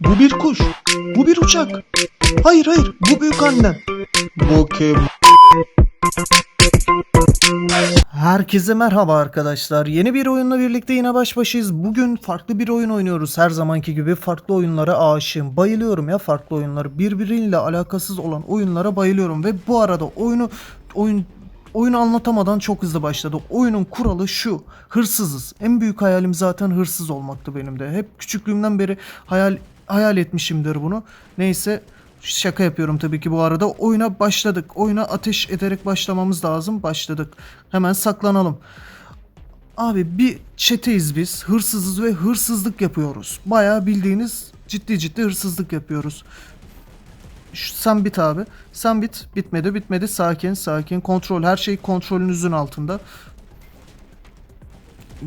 Bu bir kuş. Bu bir uçak. Hayır hayır bu büyük annem. Kim? Herkese merhaba arkadaşlar. Yeni bir oyunla birlikte yine baş başayız. Bugün farklı bir oyun oynuyoruz. Her zamanki gibi farklı oyunlara aşığım. Bayılıyorum ya farklı oyunları. Birbiriyle alakasız olan oyunlara bayılıyorum. Ve bu arada oyunu oyun oyunu anlatamadan çok hızlı başladı. Oyunun kuralı şu. Hırsızız. En büyük hayalim zaten hırsız olmaktı benim de. Hep küçüklüğümden beri hayal hayal etmişimdir bunu. Neyse Şaka yapıyorum tabii ki bu arada. Oyuna başladık. Oyuna ateş ederek başlamamız lazım. Başladık. Hemen saklanalım. Abi bir çeteyiz biz. Hırsızız ve hırsızlık yapıyoruz. Bayağı bildiğiniz ciddi ciddi hırsızlık yapıyoruz. Sen bit abi. Sen bit. Bitmedi bitmedi. Sakin sakin. Kontrol. Her şey kontrolünüzün altında.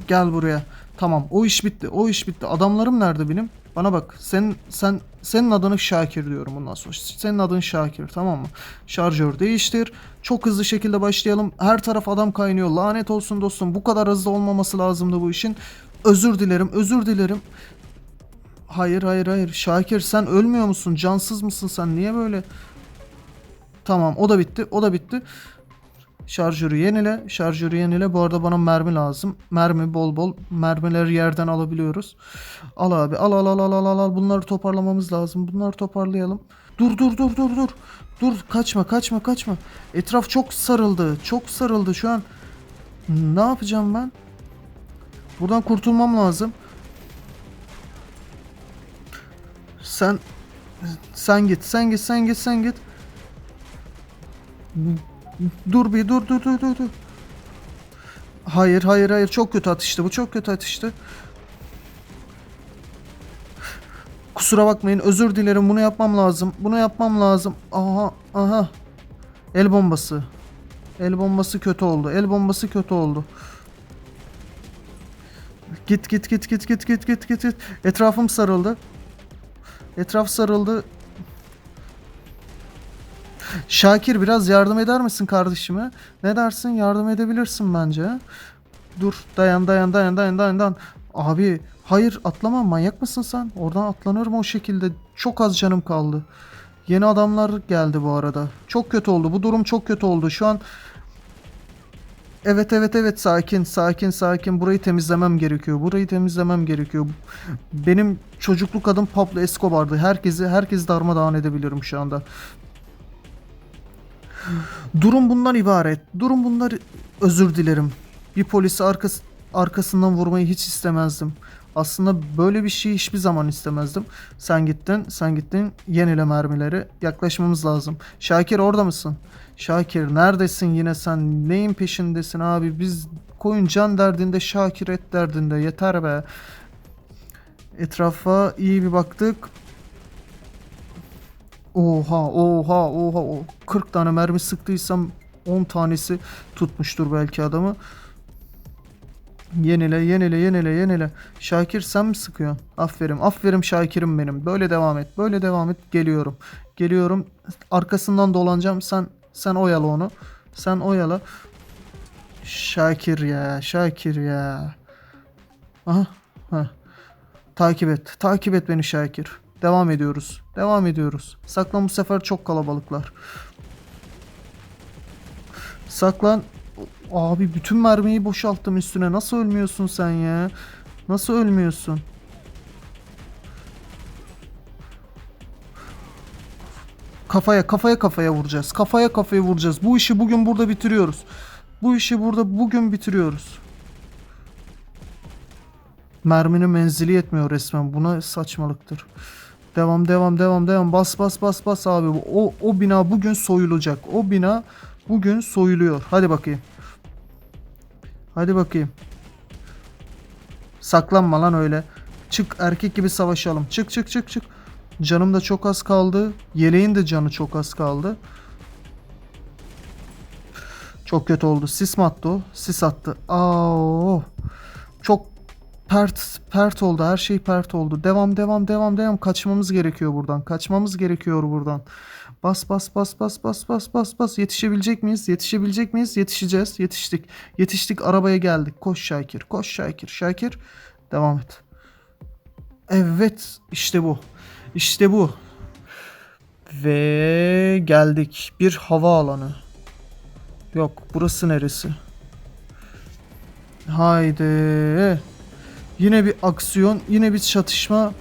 Gel buraya. Tamam o iş bitti. O iş bitti. Adamlarım nerede benim? Bana bak. Sen sen senin adını Şakir diyorum bundan sonra. Senin adın Şakir tamam mı? Şarjör değiştir. Çok hızlı şekilde başlayalım. Her taraf adam kaynıyor. Lanet olsun dostum. Bu kadar hızlı olmaması lazımdı bu işin. Özür dilerim. Özür dilerim. Hayır hayır hayır. Şakir sen ölmüyor musun? Cansız mısın sen? Niye böyle? Tamam o da bitti. O da bitti. Şarjörü yenile. Şarjörü yenile. Bu arada bana mermi lazım. Mermi bol bol. Mermileri yerden alabiliyoruz. Al abi. Al al al al al al. Bunları toparlamamız lazım. Bunları toparlayalım. Dur dur dur dur dur. Dur kaçma kaçma kaçma. Etraf çok sarıldı. Çok sarıldı şu an. Ne yapacağım ben? Buradan kurtulmam lazım. Sen sen git, sen git, sen git, sen git. Dur bir dur dur dur dur dur. Hayır hayır hayır çok kötü atıştı bu çok kötü atıştı. Kusura bakmayın özür dilerim bunu yapmam lazım. Bunu yapmam lazım. Aha aha. El bombası. El bombası kötü oldu. El bombası kötü oldu. Git git git git git git git git. git. Etrafım sarıldı. Etraf sarıldı. Şakir biraz yardım eder misin kardeşime? Ne dersin? Yardım edebilirsin bence. Dur dayan dayan dayan dayan dayan dayan. Abi hayır atlama manyak mısın sen? Oradan atlanır mı o şekilde? Çok az canım kaldı. Yeni adamlar geldi bu arada. Çok kötü oldu. Bu durum çok kötü oldu. Şu an Evet evet evet sakin sakin sakin burayı temizlemem gerekiyor. Burayı temizlemem gerekiyor. Benim çocukluk adım Pablo Escobar'dı. Herkesi herkesi darmadağın edebilirim şu anda. Durum bundan ibaret. Durum bunlar özür dilerim. Bir polisi arkası, arkasından vurmayı hiç istemezdim. Aslında böyle bir şey hiçbir zaman istemezdim. Sen gittin, sen gittin. Yenile mermileri. Yaklaşmamız lazım. Şakir orada mısın? Şakir neredesin yine sen? Neyin peşindesin abi? Biz koyun can derdinde, Şakir et derdinde. Yeter be. Etrafa iyi bir baktık. Oha oha oha o 40 tane mermi sıktıysam 10 tanesi tutmuştur belki adamı. Yenile yenile yenile yenile. Şakir sen mi sıkıyorsun? Aferin aferin Şakir'im benim. Böyle devam et böyle devam et. Geliyorum. Geliyorum. Arkasından dolanacağım. Sen sen oyala onu. Sen oyala. Şakir ya Şakir ya. Aha. Ha. Takip et. Takip et beni Şakir. Devam ediyoruz. Devam ediyoruz. Saklan bu sefer çok kalabalıklar. Saklan. Abi bütün mermiyi boşalttım üstüne. Nasıl ölmüyorsun sen ya? Nasıl ölmüyorsun? Kafaya kafaya kafaya vuracağız. Kafaya kafaya vuracağız. Bu işi bugün burada bitiriyoruz. Bu işi burada bugün bitiriyoruz. Merminin menzili yetmiyor resmen. Buna saçmalıktır. Devam devam devam devam. Bas bas bas bas abi. O, o bina bugün soyulacak. O bina bugün soyuluyor. Hadi bakayım. Hadi bakayım. Saklanma lan öyle. Çık erkek gibi savaşalım. Çık çık çık çık. Canım da çok az kaldı. Yeleğin de canı çok az kaldı. Çok kötü oldu. Sis mi attı o? Sis attı. Aa, çok pert pert oldu. Her şey pert oldu. Devam devam devam devam. Kaçmamız gerekiyor buradan. Kaçmamız gerekiyor buradan. Bas bas bas bas bas bas bas bas. Yetişebilecek miyiz? Yetişebilecek miyiz? Yetişeceğiz. Yetiştik. Yetiştik. Arabaya geldik. Koş Şakir. Koş Şakir. Şakir. Devam et. Evet, işte bu. İşte bu. Ve geldik. Bir hava alanı. Yok, burası neresi? Haydi. Yine bir aksiyon, yine bir çatışma.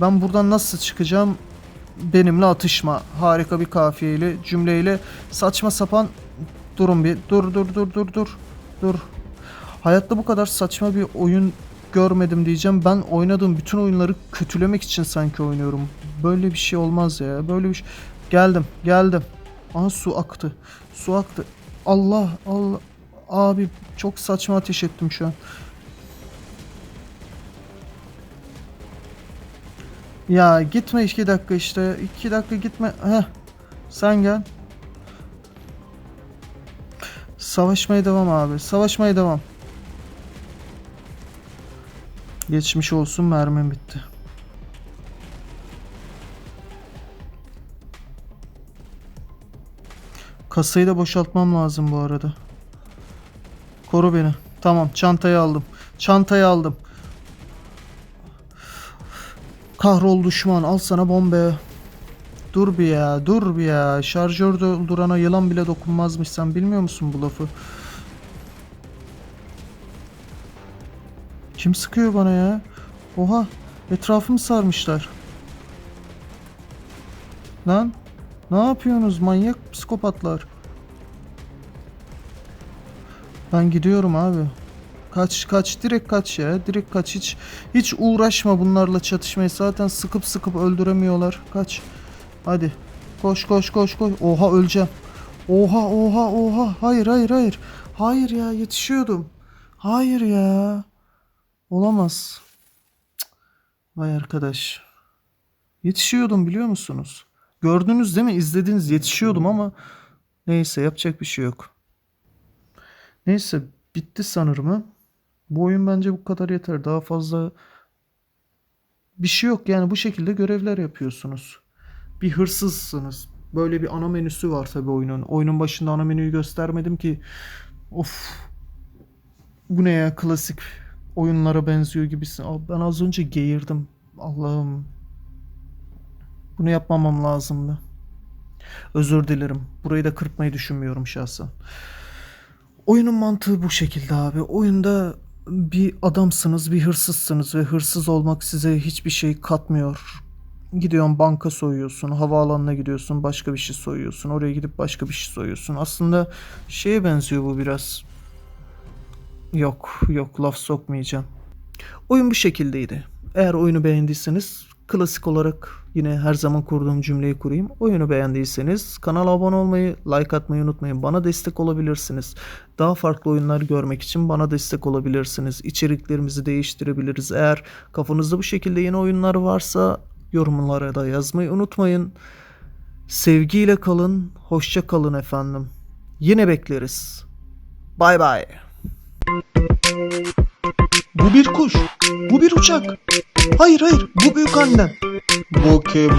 Ben buradan nasıl çıkacağım? Benimle atışma. Harika bir kafiyeyle, cümleyle saçma sapan durun bir. Dur dur dur dur dur. Dur. Hayatta bu kadar saçma bir oyun görmedim diyeceğim. Ben oynadığım bütün oyunları kötülemek için sanki oynuyorum. Böyle bir şey olmaz ya. Böyle bir şey. Geldim, geldim. Aha su aktı. Su aktı. Allah Allah. Abi çok saçma ateş ettim şu an. Ya gitme iki dakika işte. iki dakika gitme. Heh. Sen gel. Savaşmaya devam abi. Savaşmaya devam. Geçmiş olsun mermim bitti. Kasayı da boşaltmam lazım bu arada. Koru beni. Tamam çantayı aldım. Çantayı aldım. Kahrol düşman al sana bombe. Dur bir ya dur bir ya. Şarjör doldurana yılan bile dokunmazmış sen bilmiyor musun bu lafı? Kim sıkıyor bana ya? Oha etrafımı sarmışlar. Lan ne yapıyorsunuz manyak psikopatlar? Ben gidiyorum abi. Kaç kaç direkt kaç ya. Direkt kaç hiç hiç uğraşma bunlarla çatışmayı. Zaten sıkıp sıkıp öldüremiyorlar. Kaç. Hadi. Koş koş koş koş. Oha öleceğim. Oha oha oha. Hayır hayır hayır. Hayır ya yetişiyordum. Hayır ya. Olamaz. Vay arkadaş. Yetişiyordum biliyor musunuz? Gördünüz değil mi? İzlediniz yetişiyordum ama neyse yapacak bir şey yok. Neyse bitti sanırım. Bu oyun bence bu kadar yeter. Daha fazla bir şey yok yani bu şekilde görevler yapıyorsunuz. Bir hırsızsınız. Böyle bir ana menüsü var tabii oyunun. Oyunun başında ana menüyü göstermedim ki. Of. Bu ne ya klasik oyunlara benziyor gibisin. Ben az önce geğirdim. Allah'ım. Bunu yapmamam lazımdı. Özür dilerim. Burayı da kırpmayı düşünmüyorum şahsen. Oyunun mantığı bu şekilde abi. Oyunda bir adamsınız, bir hırsızsınız ve hırsız olmak size hiçbir şey katmıyor. Gidiyorsun banka soyuyorsun, havaalanına gidiyorsun, başka bir şey soyuyorsun. Oraya gidip başka bir şey soyuyorsun. Aslında şeye benziyor bu biraz. Yok, yok laf sokmayacağım. Oyun bu şekildeydi. Eğer oyunu beğendiyseniz klasik olarak yine her zaman kurduğum cümleyi kurayım. Oyunu beğendiyseniz kanala abone olmayı, like atmayı unutmayın. Bana destek olabilirsiniz. Daha farklı oyunlar görmek için bana destek olabilirsiniz. İçeriklerimizi değiştirebiliriz. Eğer kafanızda bu şekilde yeni oyunlar varsa yorumlara da yazmayı unutmayın. Sevgiyle kalın, hoşça kalın efendim. Yine bekleriz. Bay bay. Bu bir kuş. Bu bir uçak. Hayır hayır bu büyük annem. Bu kim?